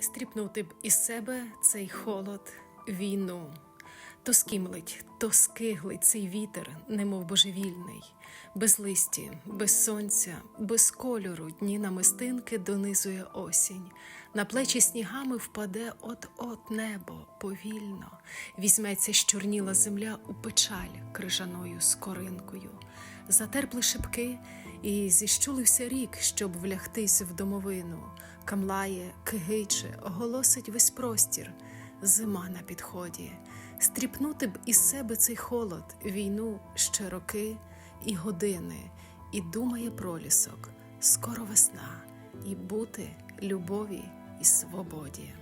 Стріпнути б із себе цей холод, війну. То скімлить, то скиглить цей вітер, немов божевільний, без листі, без сонця, без кольору дні намистинки донизує осінь. На плечі снігами впаде от-от небо повільно, візьметься щорніла земля у печаль крижаною скоринкою. Затерпли шибки, і зіщулився рік, щоб влягтись в домовину. Камлає, кигиче, оголосить весь простір. Зима на підході. Стріпнути б із себе цей холод, війну ще роки і години, і думає пролісок, скоро весна, і бути любові і свободі.